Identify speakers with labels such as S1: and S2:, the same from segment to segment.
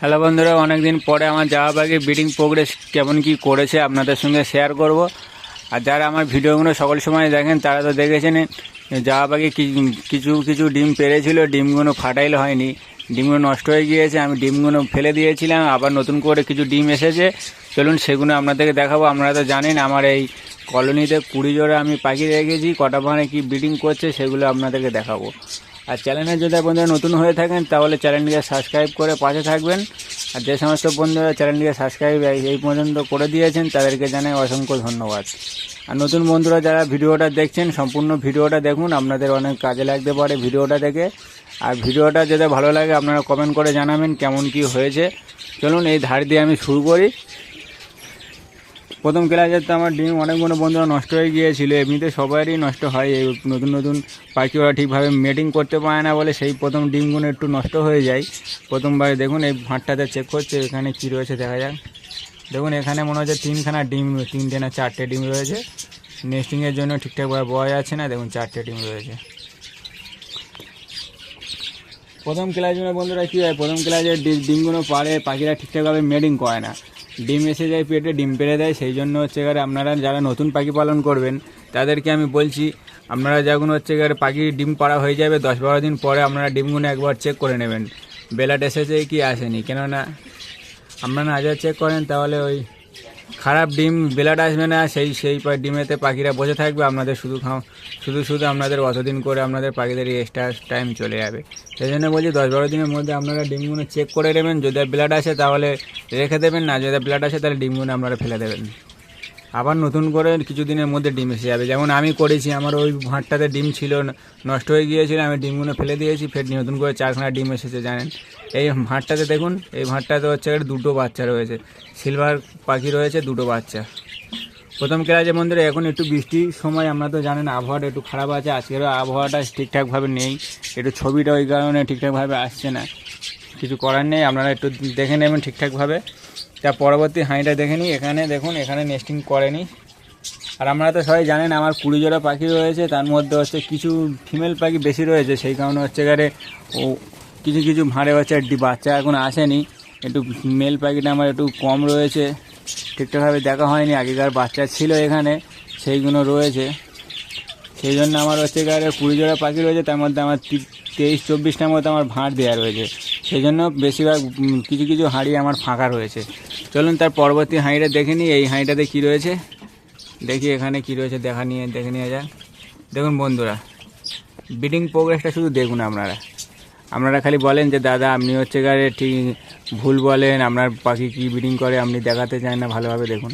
S1: Hello বন্ধুরা, অনেকদিন পরে আমার যাওয়া পাখি ব্রিডিং প্রোগ্রেস কেমন কি করেছে আপনাদের সঙ্গে শেয়ার করব। আর যারা আমার ভিডিওগুলো সকল সময় দেখেন, তারা তো দেখেছেন যাওয়া পাখি কিছু কিছু ডিম পেরেছিল, ডিমগুলো ফাটাইল হয়নি। ডিমগুলো নষ্ট হয়ে গিয়েছে, আমি ডিমগুলো ফেলে দিয়েছিলাম, আবার নতুন করে কিছু ডিম এসেছে। চলুন সেগুলো আপনাদেরকে দেখাবো। আপনারা তো জানেন, আমার এই কলোনিতে কুড়ি জোড়া আমি পাখি রেখেছি কটা পাখানে কি ব্রিডিং করছে সেগুলো আপনাদেরকে দেখাবো। আর চ্যানেলে যদি বন্ধুরা নতুন হয়ে থাকেন, তাহলে চ্যানেলটিকে সাবস্ক্রাইব করে পাশে থাকবেন। আর যে সমস্ত বন্ধুরা চ্যানেলটিকে সাবস্ক্রাইব এই পর্যন্ত করে দিয়েছেন, তাদেরকে জানাই অসংখ্য ধন্যবাদ। আর নতুন বন্ধুরা যারা ভিডিওটা দেখছেন, সম্পূর্ণ ভিডিওটা দেখুন, আপনাদের অনেক কাজে লাগতে পারে ভিডিওটা দেখে। আর ভিডিওটা যদি ভালো লাগে, আপনারা কমেন্ট করে জানাবেন কেমন কি হয়েছে। চলুন, এই ধার দিয়ে আমি শুরু করি। প্রথম ক্লাসে তো আমার ডিম অনেক অনেকগুলো বন্ধুরা নষ্ট হয়ে গিয়েছিল। এমনিতে সবারই নষ্ট হয়, এই নতুন নতুন পাখি ওরা ঠিকভাবে মেটিং করতে পারে না বলে সেই প্রথম ডিমগুলো একটু নষ্ট হয়ে যায়। প্রথমবার দেখুন এই ভাঁটটাতে চেক করছে, এখানে কী রয়েছে দেখা যাক। দেখুন এখানে মনে হচ্ছে তিনখানা ডিম, তিনটে না চারটে ডিম রয়েছে। নেস্টিংয়ের জন্য ঠিকঠাকভাবে বয়া যাচ্ছে না, দেখুন চারটে ডিম রয়েছে। প্রথম ক্লাসগুলো বন্ধুরা কী হয়, প্রথম ক্লাসে ডি- ডিমগুলো পারে পাখিরা ঠিকঠাকভাবে মেডিং করে না। ডিম এসে যায়, পেটে ডিম পেড়ে দেয়, সেই জন্য হচ্ছে এবারে আপনারা যারা নতুন পাখি পালন করবেন, তাদেরকে আমি বলছি, আপনারা যখন হচ্ছে এবারে পাখি ডিম পাড়া হয়ে যাবে, দশ বারো দিন পরে আপনারা ডিমগুলো একবার চেক করে নেবেন। বেলাট এসেছে কি আসেনি, কেননা আপনারা আজ চেক করেন, তাহলে ওই খারাপ ডিম, বেলাট আসবে না, সেই সেই ডিমেতে পাখিরা বসে থাকবে, আপনাদের শুধু খাও শুধু শুধু আপনাদের অতদিন করে আপনাদের পাখিদের এক্সট্রা টাইম চলে যাবে। সেই জন্য বলছি দশ বারো দিনের মধ্যে আপনারা ডিমগুলো চেক করে নেবেন, যদি ব্লাড আসে তাহলে রেখে দেবেন, না যদি ব্লাড আসে তাহলে ডিমগুলো আপনারা ফেলে দেবেন। আবার নতুন করে কিছুদিনের মধ্যে ডিম এসে যাবে। যেমন আমি করেছি, আমার ওই ভাঁটটাতে ডিম ছিল, নষ্ট হয়ে গিয়েছিল, আমি ডিমগুলো ফেলে দিয়েছি, ফের নতুন করে চারখানা ডিম এসেছে, জানেন? এই ভাঁটটাতে দেখুন, এই ভাঁটটাতে হচ্ছে দুটো বাচ্চা রয়েছে। সিলভার পাখি রয়েছে, দুটো বাচ্চা। প্রথম ক্লাসে বন্ধুরা এখন একটু বৃষ্টির সময়, আমরা তো জানেন আবহাওয়াটা একটু খারাপ আছে আজকেরও আবহাওয়াটা ঠিকঠাকভাবে নেই। একটু ছবিটা ওই কারণে ঠিকঠাকভাবে আসছে না। কিছু করার নেই, আপনারা একটু দেখে নেবেন ঠিকঠাকভাবে। তা পরবর্তী হাঁড়িটা দেখে নিই। এখানে দেখুন, এখানে নেস্টিং করেনি আর আমরা তো সবাই জানেন, আমার কুড়ি জোড়া পাখি রয়েছে, তার মধ্যে হচ্ছে কিছু ফিমেল পাখি বেশি রয়েছে। সেই কারণে হচ্ছে এখানে ও কিছু কিছু ভাঁড়ে হচ্ছে বাচ্চা এখন আসেনি। একটু মেল পাখিটা আমার একটু কম রয়েছে। ঠিকঠাকভাবে দেখা হয়নি, আগেকার বাচ্চা ছিল এখানে, সেইগুলো রয়েছে। সেই জন্য আমার হচ্ছে এখানে কুড়ি জোড়া পাখি রয়েছে, তার মধ্যে আমার তেইশ, চব্বিশটার মতো আমার ভাঁড় দেওয়া রয়েছে। সেই জন্য বেশিরভাগ কিছু কিছু হাঁড়ি আমার ফাঁকা রয়েছে। চলুন তার পরবর্তী হাঁড়িটা দেখে নিই। এই হাঁড়িটাতে কী রয়েছে? দেখি এখানে কী রয়েছে, দেখা নিয়ে, দেখে নিয়ে যাক দেখুন বন্ধুরা বিডিং প্রোগ্রেসটা শুধু দেখুন আপনারা। আপনারা খালি বলেন যে, দাদা, আপনি হচ্ছে গাড়ি ঠিক ভুল বলেন, আপনার পাখি কী ব্রিডিং করে, আপনি দেখাতে চান না, ভালোভাবে দেখুন।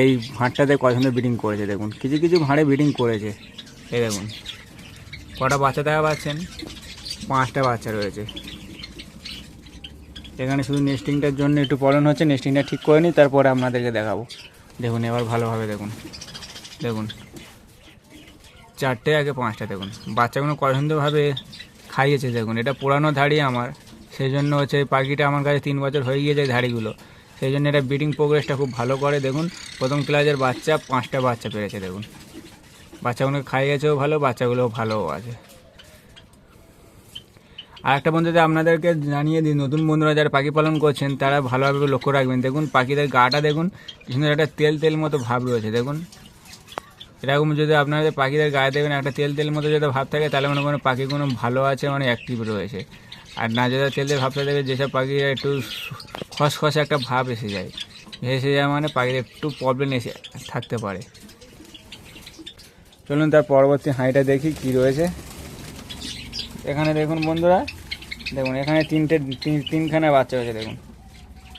S1: এই ভাঁড়টাতে কত ব্রিডিং করেছে দেখুন। কিছু কিছু ভাঁড়ে ব্রিডিং করেছে। এই দেখুন, কটা বাচ্চা দেখা পাচ্ছেন? পাঁচটা বাচ্চা রয়েছে। এখানে শুধু নেস্টিংটার জন্য একটু প্রবলেম হচ্ছে নেস্টিংটা ঠিক করে নিই, তারপরে আপনাদেরকে দেখাবো। দেখুন, এবার ভালোভাবে দেখুন। দেখুন। চারটে আগে পাঁচটা দেখুন। বাচ্চাগুলো কত খাইয়েছে, দেখুন। এটা পুরানো ধাড়ি আমার। সেই জন্য হচ্ছে পাখিটা আমার কাছে তিন বছর হয়ে গিয়েছে ধাড়িগুলো। সেই জন্য এটা ব্রিডিং প্রোগ্রেসটা খুব ভালো করে, দেখুন। প্রথম ক্লাসের বাচ্চা, পাঁচটা বাচ্চা পেরেছে, দেখুন। বাচ্চাগুলোকে খাইয়েছেও ভালো, বাচ্চাগুলোও ভালোও আছে। আর একটা বন্ধুদের আপনাদেরকে জানিয়ে দিই, নতুন বন্ধুরা যারা পাখি পালন করছেন, তারা ভালোভাবে লক্ষ্য রাখবেন। দেখুন, পাখিদের গাটা দেখুন সুন্দর একটা তেল তেল মতো ভাব রয়েছে, দেখুন। এরকম যদি আপনাদের পাখিদের গায়ে দেবেন, একটা তেল তেল মতো যদি ভাব থাকে, তাহলে মনে করেন পাখিগুলো ভালো আছে মানে অ্যাক্টিভ রয়েছে। আর না যদি তেল তেল ভাবটা দেবে যেসব পাখি একটু খসখসে একটা ভাব এসে যায় এসে যায় মানে পাখির একটু প্রবলেম এসে থাকতে পারে। চলুন তার পরবর্তী হাঁড়িটা দেখি, কি রয়েছে। এখানে দেখুন বন্ধুরা, দেখুন এখানে তিনটে, তিন- তিনখানা বাচ্চা হয়েছে, দেখুন।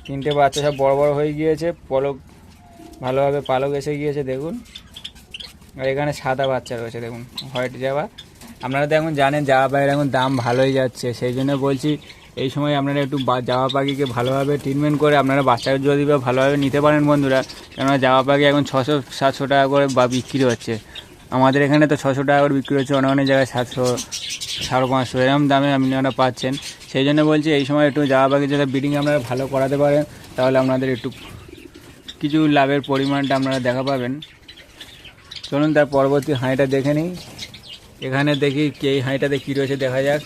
S1: তিনটে বাচ্চা সব বড় বড় হয়ে গিয়েছে, পলক ভালোভাবে পালক এসে গিয়েছে, দেখুন। আর এখানে সাদা বাচ্চা রয়েছে, দেখুন, হোয়াইট জাবা। আপনারা তো এখন জানেন জামা পাখির এখন দাম ভালোই যাচ্ছে, সেই জন্য বলছি এই সময় আপনারা একটু বা- জামা পাখিকে ভালোভাবে ট্রিটমেন্ট করে আপনারা বাচ্চাকে যদি ভালোভাবে নিতে পারেন বন্ধুরা, কেননা জামা পাখি এখন ছশো, সাতশো টাকা করে বা বিক্রি হচ্ছে। আমাদের এখানে তো ছশো টাকা করে বিক্রি হচ্ছে, অনেক অনেক জায়গায় সাতশো, সাড়ে পাঁচশো এরকম দামে আপনি আপনারা পাচ্ছেন। সেই জন্য বলছি, এই সময় একটু জামা পাখি যাতে ব্রিডিং আপনারা ভালো করাতে পারেন, তাহলে আপনাদের একটু কিছু লাভের পরিমাণটা আপনারা দেখা পাবেন। চলুন তার পরবর্তী হাঁড়িটা দেখে নিই। এখানে দেখি এই হাঁড়িটাতে কী রয়েছে, দেখা যাক।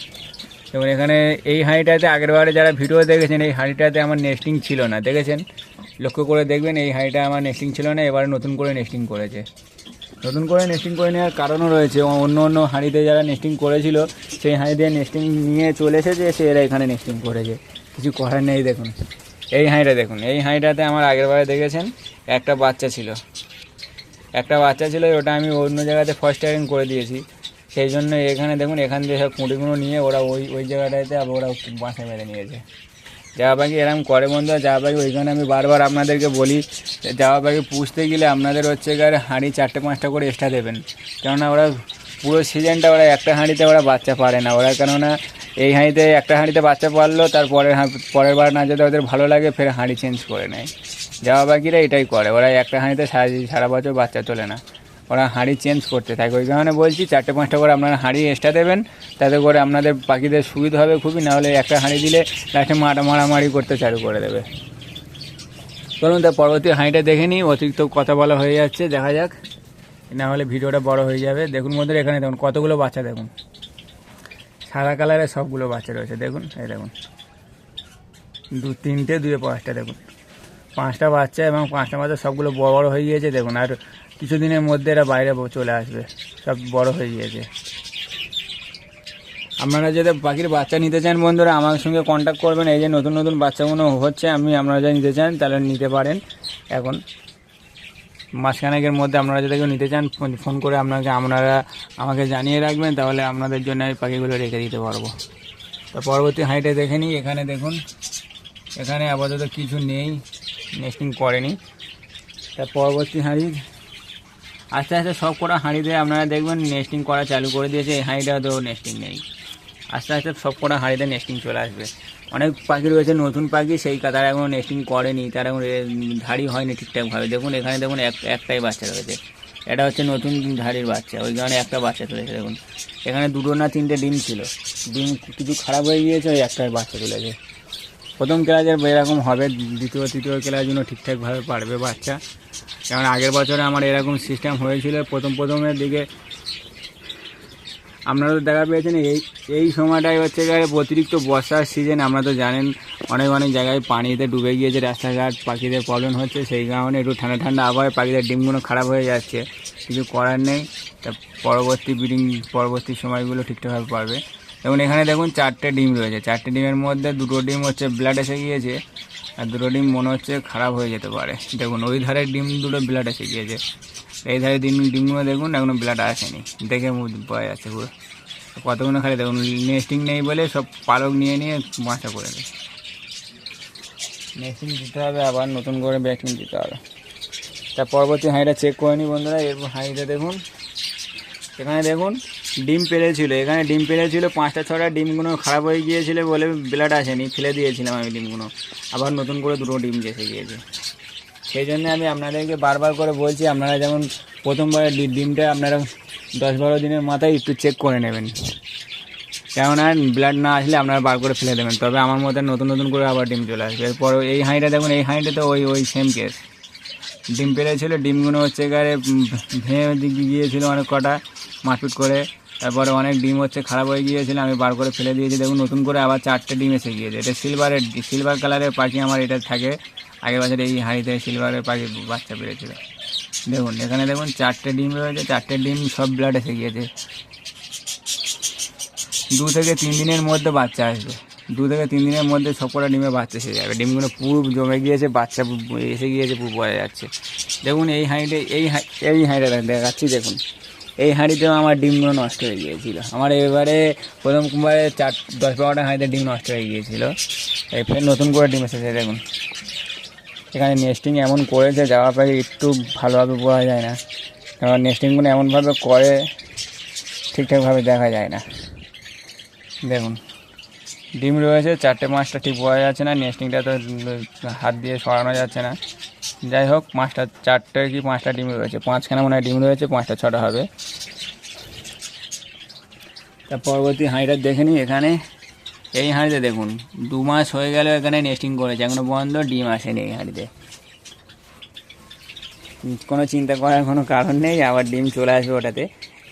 S1: এবং এখানে এই হাঁড়িটাতে আগের বারে যারা ভিডিও দেখেছেন, এই হাঁড়িটাতে আমার নেস্টিং ছিল না, দেখেছেন? লক্ষ্য করে দেখবেন, এই হাঁড়িটা আমার নেস্টিং ছিল না, এবারে নতুন করে নেস্টিং করেছে। নতুন করে নেস্টিং করে নেওয়ার কারণও রয়েছে। অন্য অন্য হাঁড়িতে যারা নেস্টিং করেছিল, সেই হাঁড়ি দিয়ে নেস্টিং নিয়ে চলে এসেছে, সে এরা এখানে নেস্টিং করেছে। কিছু করার নেই দেখুন। এই হাঁড়িটা দেখুন, এই হাঁড়িটাতে আমার আগের বারে দেখেছেন, একটা বাচ্চা ছিল। একটা বাচ্চা ছিল, ওটা আমি অন্য জায়গাতে ফার্স্ট টাইম করে দিয়েছি। সেই জন্য এখানে দেখুন, এখান দিয়ে সব কুঁড়িগুলো নিয়ে ওরা ওই ওই জায়গাটাতে আবার ওরা বাসা মেরে নিয়েছে। জামা পাখি এরকম করে বন্ধু জামা পাখি ওইখানে আমি বারবার আপনাদেরকে বলি, যে জামা পাখি পুষতে গেলে আপনাদের হচ্ছে গায়ে হাঁড়ি চারটে পাঁচটা করে এক্সট্রা দেবেন। কেননা ওরা পুরো সিজনটা ওরা একটা হাঁড়িতে ওরা বাচ্চা পারে না। ওরা কেননা এই হাঁড়িতে একটা হাঁড়িতে বাচ্চা পারল তার পরের বার না যদি ওদের ভালো লাগে, ফের হাঁড়ি চেঞ্জ করে নেয়। জামা পাখিরা এটাই করে। ওরা একটা হাঁড়িতে সারা সারা বছর বাচ্চা তোলে না। ওরা হাঁড়ি চেঞ্জ করতে থাকে। ওই কারণে বলছি চারটে পাঁচটা করে আপনারা হাঁড়ি এক্সট্রা দেবেন, তাতে করে আপনাদের পাখিদের সুবিধা হবে খুবই না হলে একটা হাঁড়ি দিলে লাস্টে মারা মারামারি করতে চালু করে দেবে। চলুন তার পরবর্তী হাঁড়িটা দেখে নিই, অতিরিক্ত কথা বলা হয়ে যাচ্ছে, দেখা যাক। না হলে ভিডিওটা বড় হয়ে যাবে। দেখুন মধ্যে এখানে দেখুন, কতগুলো বাচ্চা দেখুন। সাদা কালারের সবগুলো বাচ্চা রয়েছে। দেখুন, এই দেখুন। দু, তিনটে, দুয়ে পাঁচটা দেখুন। পাঁচটা বাচ্চা এবং পাঁচটা বাচ্চা সবগুলো বড় বড় হয়ে গিয়েছে, দেখুন। আর কিছুদিনের মধ্যে এরা বাইরে চলে আসবে। সব বড় হয়ে গিয়েছে। আপনারা যদি পাখির বাচ্চা নিতে চান, বন্ধুরা, আমার সঙ্গে কন্ট্যাক্ট করবেন। এই যে নতুন নতুন বাচ্চাগুলো হচ্ছে, আমি আপনারা যদি নিতে চান, তাহলে নিতে পারেন। এখন মাসখানেকের মধ্যে আপনারা যদি কেউ নিতে চান, ফোন- করে আপনাকে, আপনারা আমাকে জানিয়ে রাখবেন, তাহলে আপনাদের জন্য আমি পাখিগুলো রেখে দিতে পারব। তো পরবর্তী হাইটে দেখে নিই। এখানে দেখুন, এখানে আপাতত কিছু নেই। নেস্টিং করেনি। তার পরবর্তী হাঁড়ি। আস্তে আস্তে সব কটা হাঁড়িতে আপনারা দেখবেন নেস্টিং করা চালু করে দিয়েছে। এই হাঁড়িটাতেও নেস্টিং নেই। আস্তে আস্তে সব কটা হাঁড়িতে নেস্টিং চলে আসবে। অনেক পাখি রয়েছে, নতুন পাখি, সেই তারা এখনও নেস্টিং করেনি। তারা এখন ধাড়ি হয়নি ঠিকঠাকভাবে দেখুন, এখানে দেখুন এক একটাই বাচ্চা রয়েছে। এটা হচ্ছে নতুন ধাড়ির বাচ্চা। ওই কারণে একটা বাচ্চা তুলেছে দেখুন। এখানে দুটো না তিনটে ডিম ছিল। ডিম কিছু খারাপ হয়ে গিয়েছে, ওই একটাই বাচ্চা তুলেছে প্রথম ক্লাসের এরকম হবে, দ্বিতীয়, তৃতীয় ক্লাসের জন্য ঠিকঠাকভাবে পারবে বাচ্চা। কারণ আগের বছরে আমার এরকম সিস্টেম হয়েছিল, প্রথম, প্রথমের দিকে আপনারা তো দেখা পেয়েছেন এই এই সময়টাই হচ্ছে গিয়ে অতিরিক্ত বর্ষার সিজন আপনারা তো জানেন অনেক অনেক জায়গায় পানিতে ডুবে গিয়েছে, রাস্তাঘাট, পাখিদের প্রবলেম হচ্ছে, সেই কারণে একটু ঠান্ডা ঠান্ডা আবহাওয়ায় পাখিদের ডিমগুলো খারাপ হয়ে যাচ্ছে। কিছু করার নেই, তা পরবর্তী ব্রিডিং পরবর্তী সময়গুলো ঠিকঠাকভাবে পারবে। এবং এখানে দেখুন চারটে ডিম রয়েছে। চারটে ডিমের মধ্যে দুটো ডিম হচ্ছে ব্লাড এসে গিয়েছে, আর দুটো ডিম মনে হচ্ছে খারাপ হয়ে যেতে পারে। দেখুন, ওই ধারে ডিম, দুটো ব্লাড এসে গিয়েছে। এই ধারে ডিম ডিমগুলো দেখুন, এখনও ব্লাড আসেনি। দেখে পাওয়া যাচ্ছে পুরো। কতগুলো খালি দেখুন নেস্টিং নেই বলে সব পালক নিয়ে নিয়ে বাঁচা করে দেয় নেস্টিং দিতে হবে, আবার নতুন করে ভ্যাকসিন দিতে হবে। তা পরবর্তী হাঁড়িটা চেক করে নিই বন্ধুরা, এরপর হাঁড়িটা দেখুন। এখানে দেখুন, ডিম পেরেছিল। এখানে ডিম পেরেছিল, পাঁচটা, ছটা ডিমগুলো খারাপ হয়ে গিয়েছিল বলে ব্লাড আসেনি, ফেলে দিয়েছিলাম আমি ডিমগুলো। আবার নতুন করে দুটো ডিম এসে গিয়েছে। সেই জন্য আমি আপনাদেরকে বারবার করে বলছি, আপনারা যেমন প্রথমবার ডিমটা আপনারা দশ বারো দিনের মাথায় একটু চেক করে নেবেন। কেননা ব্লাড না আসলে আপনারা বার করে ফেলে দেবেন। তবে আমার মধ্যে নতুন নতুন করে আবার ডিম চলে আসবে। এরপর এই হাঁড়িটা দেখুন, এই হাঁড়িটা তো ওই ওই সেম কেস ডিম পেরেছিল, ডিমগুলো হচ্ছে গায়ে ভেঙে গিয়েছিল অনেক কটা। মারপিট করে, তারপরে অনেক ডিম হচ্ছে খারাপ হয়ে গিয়েছিল, আমি বার করে ফেলে দিয়েছি, দেখুন নতুন করে আবার চারটে ডিম এসে গিয়েছে। এটা সিলভারের সিলভার কালারের পাখি আমার এটা থাকে। আগের বছর এই হাঁড়িতে সিলভারের পাখি বাচ্চা পেরেছিল। দেখুন, এখানে দেখুন চারটে ডিম রয়েছে, চারটে ডিম সব ব্লাড এসে গিয়েছে। দু থেকে তিন দিনের মধ্যে বাচ্চা আসবে। দু থেকে তিন দিনের মধ্যে সবকটা ডিমে বাচ্চা এসে যাবে। ডিমগুলো পুরো জমে গিয়েছে, বাচ্চা এসে গিয়েছে, পুরো বোঝা যাচ্ছে। দেখুন এই হাঁড়িটা এই এই হাঁড়িটা দেখাচ্ছি, দেখুন। এই হাঁড়িতেও আমার ডিমগুলো নষ্ট হয়ে গিয়েছিল। আমার এবারে প্রথমবারে চার, দশ বারোটা হাঁড়িতে ডিম নষ্ট হয়ে গিয়েছিল। এই ফের নতুন করে ডিম এসেছে, দেখুন। এখানে নেস্টিং এমন করেছে, যাওয়ার পরে একটু ভালোভাবে বোঝা যায় না। কারণ নেস্টিংগুলো এমনভাবে করে, ঠিকঠাকভাবে দেখা যায় না। দেখুন, ডিম রয়েছে, চারটে মাছটা ঠিক বোঝা যাচ্ছে না নেস্টিংটা তো হাত দিয়ে সরানো যাচ্ছে না। যাই হোক, পাঁচটা, চারটে কি পাঁচটা ডিম রয়েছে? পাঁচখানা মনে হয় ডিম রয়েছে, পাঁচটা, ছটা হবে। তা পরবর্তী হাঁড়িটা দেখে নিই এখানে। এই হাঁড়িতে দেখুন, দু মাস হয়ে গেল এখানে নেস্টিং করেছে, এখনও বন্ধ ডিম আসেনি এই হাঁড়িতে। কোনো চিন্তা করার কোনো কারণ নেই, আবার ডিম চলে আসবে ওটাতে।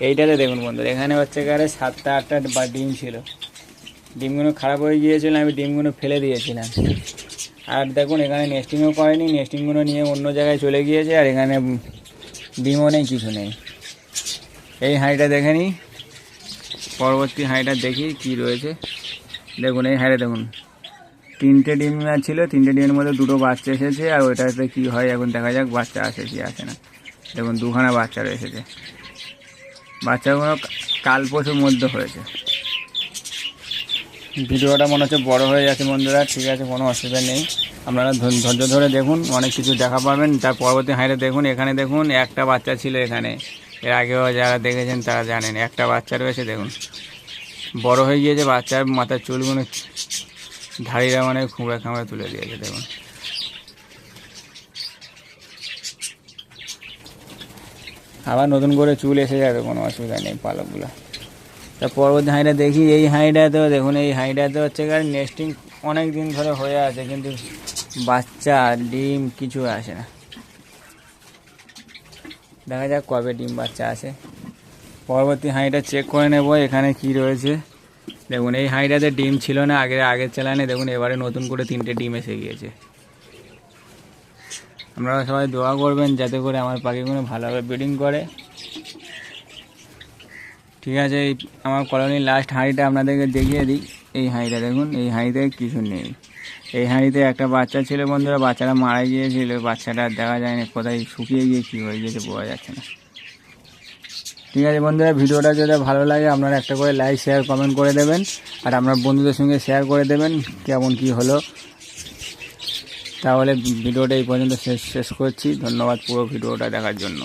S1: এইটাতে দেখুন বন্ধু এখানে হচ্ছে গেলে সাতটা, আটটা বা ডিম ছিল। ডিমগুলো খারাপ হয়ে গিয়েছিল, আমি ডিমগুলো ফেলে দিয়েছিলাম। আর দেখুন, এখানে নেস্টিংও করেনি নেস্টিংগুলো নিয়ে অন্য জায়গায় চলে গিয়েছে, আর এখানে ডিমও নেই, কিছু নেই। এই হাঁড়িটা দেখে নিই, পরবর্তী হাঁড়িটা দেখি কি রয়েছে। দেখুন, এই হাঁড়ি দেখুন, তিনটে ডিম ছিল, তিনটে ডিমের মধ্যে দুটো বাচ্চা এসেছে, আর ওইটাতে কি হয় এখন দেখা যাক, বাচ্চা আসে কি আসে না। দেখুন, দুখানা বাচ্চা এসেছে বাচ্চাগুলো কাল পরশুর মধ্যে হয়েছে। ভিডিওটা মনে হচ্ছে বড় হয়ে যাচ্ছে বন্ধুরা, ঠিক আছে, কোনো অসুবিধা নেই। আপনারা ধৈর্য ধৈর্য ধরে দেখুন, অনেক কিছু দেখা পাবেন। তার পরবর্তী হাইটে দেখুন, এখানে দেখুন, একটা বাচ্চা ছিল এখানে। এর আগেও যারা দেখেছেন তারা জানেন, একটা বাচ্চা রয়েছে, দেখুন। বড় হয়ে গিয়েছে, বাচ্চার মাথার চুলগুলো ধাড়িরা মানে খুঁড়ে খামড়ে তুলে দিয়েছে, দেখুন। আবার নতুন করে চুল এসে যাবে, কোনো অসুবিধা নেই, পালকগুলো। তা পরবর্তী হাঁড়িটা দেখি, এই হাঁড়িটাতেও দেখুন, এই হাঁড়িটাতে হচ্ছে কারণ নেস্টিং অনেক দিন ধরে হয়ে আছে, কিন্তু বাচ্চা, ডিম কিছু আসে না। দেখা যাক কবে ডিম বাচ্চা আসে। পরবর্তী হাঁড়িটা চেক করে নেব, এখানে কি রয়েছে। দেখুন, এই হাঁড়িটাতে ডিম ছিল না, আগে, আগের চালানে দেখুন, এবারে নতুন করে তিনটে ডিম এসে গিয়েছে। আপনারা সবাই দোয়া করবেন, যাতে করে আমার পাখিগুলো ভালোভাবে ব্রিডিং করে। ঠিক আছে, এই আমার কলোনির লাস্ট হাঁড়িটা আপনাদেরকে দেখিয়ে দিই। এই হাঁড়িটা দেখুন, এই হাঁড়িতে কিছু নেই। এই হাঁড়িতে একটা বাচ্চা ছিল বন্ধুরা, বাচ্চাটা মারা গিয়েছিল। বাচ্চাটা দেখা যায়নি কোথায়, শুকিয়ে গিয়ে কী হয়ে গিয়েছে বোঝা যাচ্ছে না। ঠিক আছে বন্ধুরা, ভিডিওটা যদি ভালো লাগে, আপনারা একটা করে লাইক শেয়ার কমেন্ট করে দেবেন। আর আপনার বন্ধুদের সঙ্গে শেয়ার করে দেবেন কেমন কি হলো। তাহলে ভিডিওটা এই পর্যন্ত শেষ শেষ করছি। ধন্যবাদ পুরো ভিডিওটা দেখার জন্য।